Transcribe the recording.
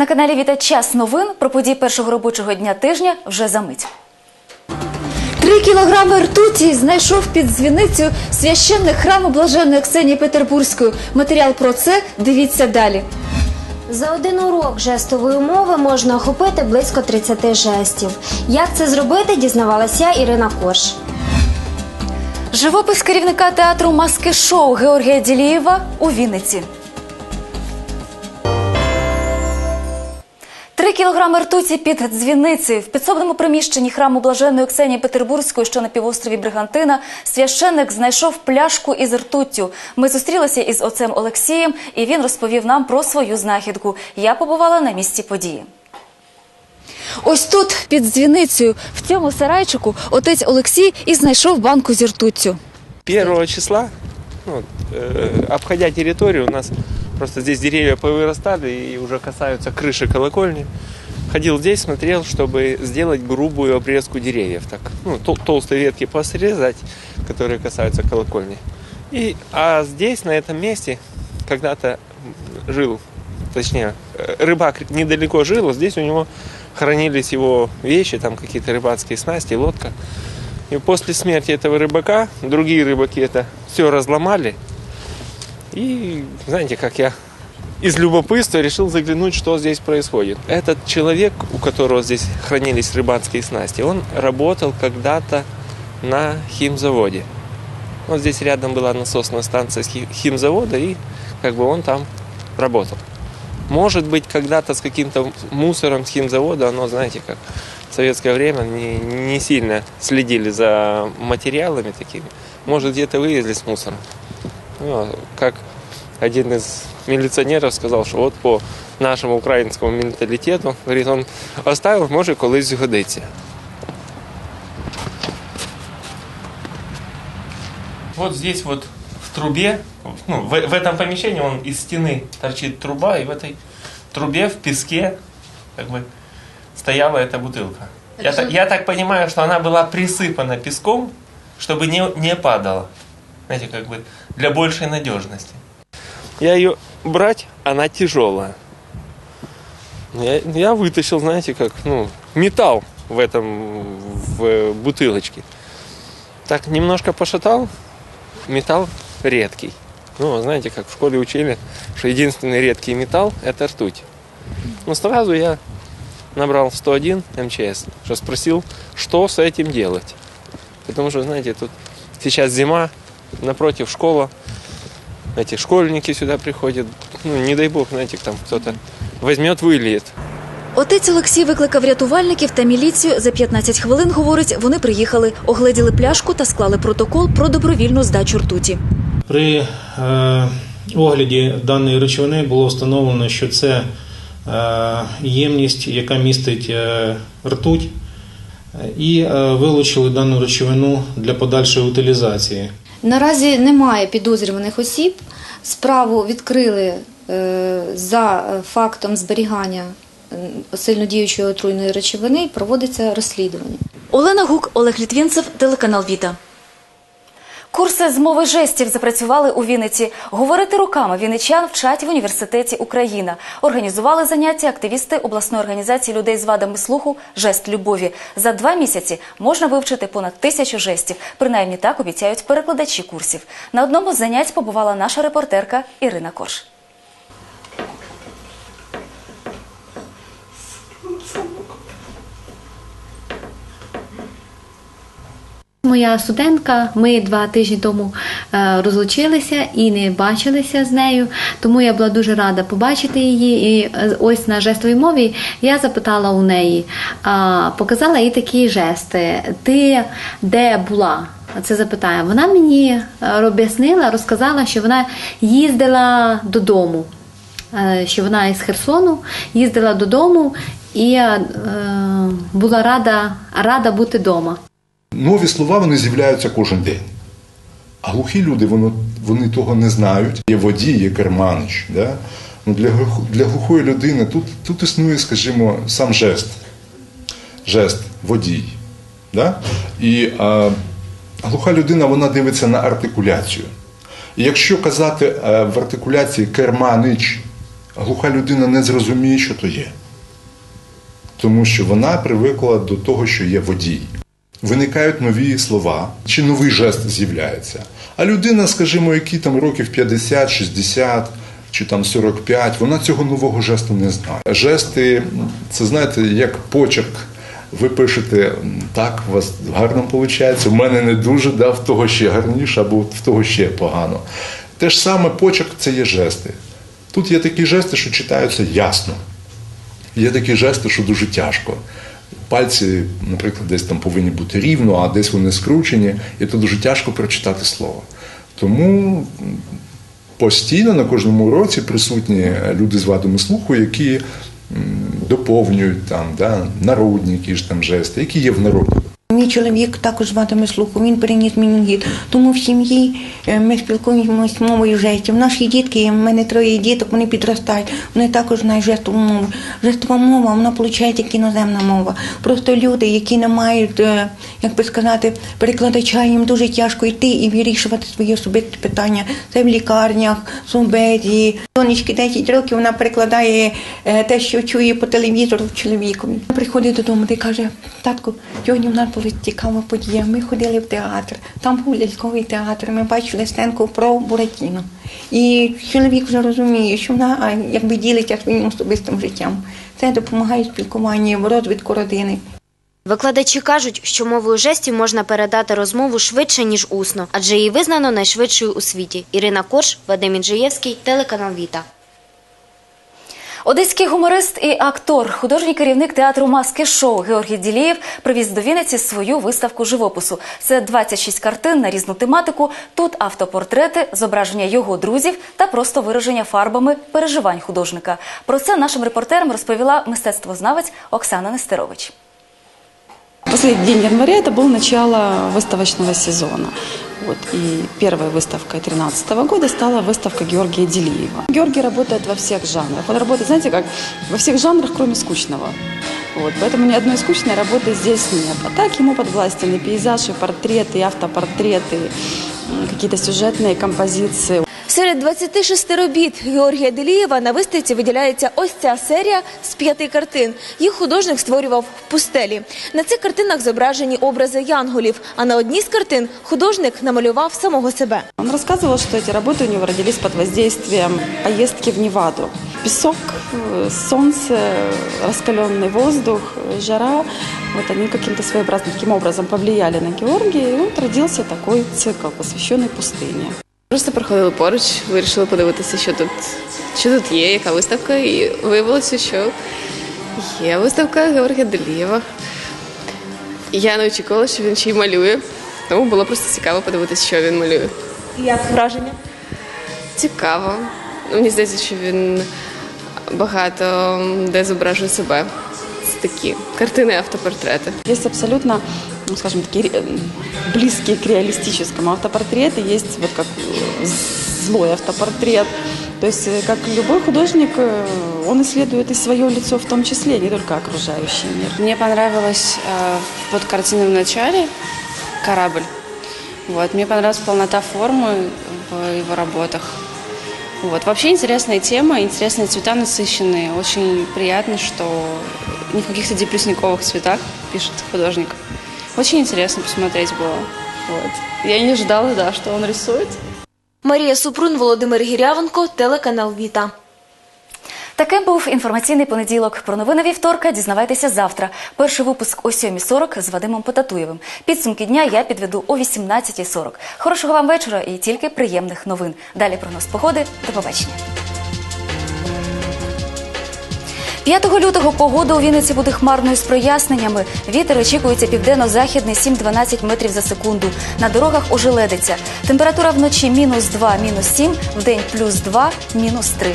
На каналі Віта час новин про події першого робочого дня тижня вже за мить. Три кілограми ртуті знайшов під дзвіницею священник храму блаженної Ксенії Петербурзької. Матеріал про це дивіться далі. За один урок жестової мови можна охопити близько 30 жестів. Як це зробити, дізнавалася Ірина Корж. Живопис керівника театру Маски шоу Георгія Ділієва у Вінниці. Три кілограми ртуті під дзвіницею в підсобному приміщенні храму блаженної Ксенії Петербурзької, що на півострові Бригантина, священник знайшов пляшку із ртуттю. Ми зустрілися із отцем Олексієм, і він розповів нам про свою знахідку. Я побувала на місці події. Ось тут, під дзвіницею, в цьому сарайчику, отець Олексій і знайшов банку зі ртуттю. первого числа, ну, э, обходя территорию, у нас просто здесь деревья повырастали и уже касаются крыши колокольни. Ходил здесь, смотрел, чтобы сделать грубую обрезку деревьев. Так, ну, тол- толстые ветки посрезать, которые касаются колокольни. И, а здесь, на этом месте, когда-то жил, точнее, э, рыбак недалеко жил, вот здесь у него хранились его вещи, там какие-то рыбацкие снасти, лодка. И после смерти этого рыбака другие рыбаки это все разломали. И знаете, как я из любопытства решил заглянуть, что здесь происходит. Этот человек, у которого здесь хранились рыбацкие снасти, он работал когда-то на химзаводе. Вот здесь рядом была насосная станция хи- химзавода, и как бы он там работал. Может быть, когда-то с каким-то мусором с химзавода, оно, знаете, как в советское время не, не сильно следили за материалами такими. Может, где-то вывезли с мусором. Ну, как один из милиционеров сказал, что вот по нашему украинскому менталитету, говорит, он оставил, может, колись згодиться. Вот здесь вот в трубе, ну, в, в этом помещении он из стены торчит труба, и в этой трубе в песке как бы стояла эта бутылка. Я, так- я так понимаю, что она была присыпана песком, чтобы не, не падала. Знаете, как бы для большей надежности. Я ее брать, она тяжелая. Я, я вытащил, знаете, как, ну, металл в этом, в бутылочке. Так немножко пошатал, металл редкий. Ну, знаете, как в школе учили, что единственный редкий металл – это ртуть. Ну, сразу я набрал 101 МЧС, что спросил, что с этим делать. Потому что, знаете, тут сейчас зима, напротив школа, эти школьники сюда приходят. Ну, не дай бог, знаете, там кто-то возьмет, выльет. Отець Олексій викликав рятувальників та міліцію. За 15 хвилин, говорить, вони приїхали, огледіли пляшку та склали протокол про добровільну здачу ртуті. При е, огляді даної речовини було встановлено, що це е, ємність, яка містить е, ртуть, і е, вилучили дану речовину для подальшої утилізації. Наразі немає підозрюваних осіб. Справу відкрили е, за е, фактом зберігання е, сильнодіючої отруйної речовини і проводиться розслідування. Олена Гук, Олег Літвінцев, телеканал Віта. Курси з мови жестів запрацювали у Вінниці. Говорити руками вінничан вчать в університеті Україна. Організували заняття активісти обласної організації людей з вадами слуху Жест любові. За два місяці можна вивчити понад тисячу жестів. Принаймні так обіцяють перекладачі курсів. На одному з занять побувала наша репортерка Ірина Корж. Моя студентка, ми два тижні тому е, розлучилися і не бачилися з нею, тому я була дуже рада побачити її. І е, ось на жестовій мові я запитала у неї, показала їй такі жести. Ти де була? Це запитання. Вона мені е, об'яснила, розказала, що вона їздила додому, що вона із Херсону їздила додому і була рада, рада бути вдома. Нові слова вони з'являються кожен день. А глухі люди вони, вони того не знають. Є водій, є керманич. Да? Ну, для, для глухої людини тут, тут існує, скажімо, сам жест. Жест, водій. Да? І а, глуха людина вона дивиться на артикуляцію. І якщо казати е, в артикуляції керманич, глуха людина не зрозуміє, що то є. Тому що вона привикла до того, що є водій. Виникають нові слова, чи новий жест з'являється. А людина, скажімо, які там років 50, 60 чи там 45, вона цього нового жесту не знає. Жести, це знаєте, як почерк. Ви пишете так, у вас гарно виходить, у мене не дуже, да, в того ще гарніше, або в того ще погано. Те ж саме почерк це є жести. Тут є такі жести, що читаються ясно. Є такі жести, що дуже тяжко. Пальці, наприклад, десь там повинні бути рівно, а десь вони скручені, і то дуже тяжко прочитати слово. Тому постійно на кожному уроці присутні люди з вадами слуху, які доповнюють там, да, народні якісь там жести, які є в народі. Мій чоловік також вадами слуху, він переніс мінінгіт. Тому в сім'ї е, ми спілкуємося мовою жестів. Наші дітки, в мене троє діток, вони підростають, вони також знають жестову мову. Жестова мова, вона виходить як іноземна мова. Просто люди, які не мають, е, як би сказати, перекладача, їм дуже тяжко йти і вирішувати свої особисті питання. Це в лікарнях, сумбезі. Донечки 10 років вона перекладає е, те, що чує по телевізору чоловікові. Приходить додому і каже, татку, сьогодні в нас була цікава подія. Ми ходили в театр, там був ляльковий театр, ми бачили сценку про Буратіно. І чоловік вже розуміє, що вона якби ділиться своїм особистим життям. Це допомагає спілкуванні, в розвитку родини. Викладачі кажуть, що мовою жестів можна передати розмову швидше, ніж усно, адже її визнано найшвидшою у світі. Ірина Корж, Вадим Інжиєвський, телеканал Віта. Одеський гуморист і актор, художній керівник театру маски шоу Георгій Ділієв привіз до Вінниці свою виставку живопису. Це 26 картин на різну тематику. Тут автопортрети, зображення його друзів та просто вираження фарбами переживань художника. Про це нашим репортерам розповіла мистецтвознавець Оксана Нестерович. Последний день января это было начало выставочного сезона. Вот, и первой выставкой 2013 года стала выставка Георгия Делиева. Георгий работает во всех жанрах. Он работает, знаете, как во всех жанрах, кроме скучного. Вот, поэтому ни одной скучной работы здесь нет. А так ему подвластен пейзажи, портреты, автопортреты, какие-то сюжетные композиции. Серед 26 робіт Георгія Делієва на виставці виділяється ось ця серія з п'яти картин. Їх художник створював в пустелі. На цих картинах зображені образи янголів, а на одній з картин художник намалював самого себе. Он рассказывал, что эти работы у него родились под воздействием поездки в Неваду. Песок, э, солнце, раскаленный воздух, э, жара. Вот они каким-то своеобразным таким образом повлияли на Георгия, и вот родился такой цикл, посвященный пустыне. Просто проходили поруч, вирішили подивитися, що тут, що тут є, яка виставка, і виявилося, що є виставка Георгія Делієва. Я не очікувала, що він ще й малює, тому було просто цікаво подивитися, що він малює. Як враження? Цікаво. Ну, Мені здається, що він багато де зображує себе. Це такі картини, автопортрети. Есть абсолютно, ну, скажем, такие м, близкие к реалистическому автопортреты, есть вот как э, злой автопортрет. То есть, э, как любой художник, э, он исследует и свое лицо в том числе, не только окружающий мир. Мне понравилась э, вот картина в начале «Корабль». Вот, мне понравилась полнота формы в его работах. Вот. Вообще интересная тема, интересные цвета насыщенные. Очень приятно, что не в каких-то депрессниковых цветах пишет художник. Очень интересно посмотреть было. Вот. Я не ожидала, да, что он рисует. Марія Супрун, Володимир Гірявенко, телеканал Віта. Таким був інформаційний понеділок. Про новини вівторка дізнавайтеся завтра. Перший випуск о 7.40 з Вадимом Потатуєвим. Підсумки дня я підведу о 18.40. Хорошого вам вечора і тільки приємних новин. Далі прогноз погоди. До побачення. 5 лютого погода у Вінниці буде хмарною з проясненнями. Вітер очікується південно-західний 7-12 метрів за секунду. На дорогах ожеледиться. Температура вночі мінус 2, мінус 7, день плюс 2, мінус 3.